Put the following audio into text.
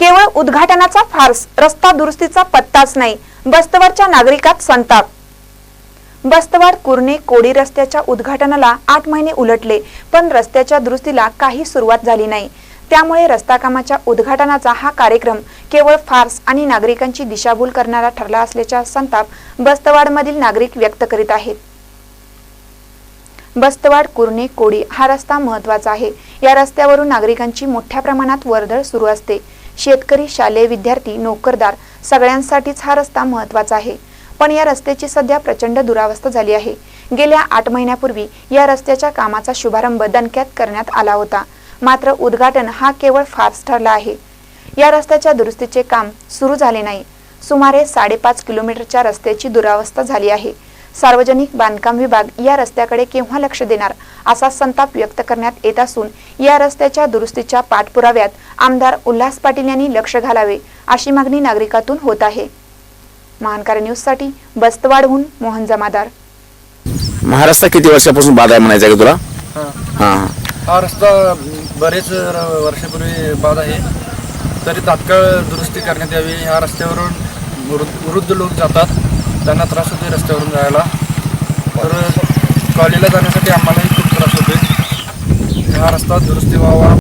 केवळ उद्घाटनाचा फार्स रस्ता दुरुस्तीचा पत्ताच नाही बस्तवाडच्या नागरिकात संताप. बस्तवाड कुर्णे कोडी रस्त्याच्या उद्घाटनाला आठ महिने उलटले पण रस्त्याच्या दुरुस्तीला काही सुरुवात झाली नाही. त्यामुळे रस्ता कामाच्या उद्घाटनाचा हा कार्यक्रम केवळ फार्स आणि नागरिकांची दिशाभूल करणारा ठरला असल्याचा संताप बस्तवाडमधील नागरिक व्यक्त करीत आहेत. बस्तवाड कुर्णे कोडी हा रस्ता महत्त्वाचा आहे. या रस्त्यावरून नागरिकांची मोठ्या प्रमाणात वर्दळ सुरू असते. शेतकरी शालेय विद्यार्थी नोकरदार सगळ्यांसाठीच हा रस्ता महत्त्वाचा आहे. पण या रस्त्याची सध्या प्रचंड दुरावस्था झाली आहे. गेल्या आठ महिन्यापूर्वी या रस्त्याच्या कामाचा शुभारंभ दणक्यात करण्यात आला होता. मात्र उद्घाटन हा केवळ फार्स ठरला आहे. या रस्त्याच्या दुरुस्तीचे काम सुरू झाले नाही. सुमारे साडेपाच किलोमीटरच्या रस्त्याची दुरावस्था झाली आहे. सार्वजनिक बांधकाम विभाग या रस्त्याकडे केव्हा लक्ष देणार असा संताप व्यक्त करण्यात येत असून या रस्त्याच्या दुरुस्तीच्या पाठपुराव्यात आमदार उल्हास पाटील यांनी लक्ष घालावे अशी मागणी नागरिकातून होत आहे. महानकार न्यूजसाठी बस्तवाडहून मोहन जमादार. महाराष्ट्र किती वर्षापासून बाद आहे म्हणायचं का तुला? हा. हां. हां हा रस्ता बरेच वर्षापूर्वी बाद आहे. तरी तात्काळ दुरुस्ती करण्यात यावी. ह्या रस्त्यावरून वृद्ध लोक जातात. त्यांना त्रास होतो रस्त्यावरून जायला. तर कॉलेजला जाण्यासाठी आम्हालाही खूप त्रास होते हा रस्ता दुरुस्ती व्हावा.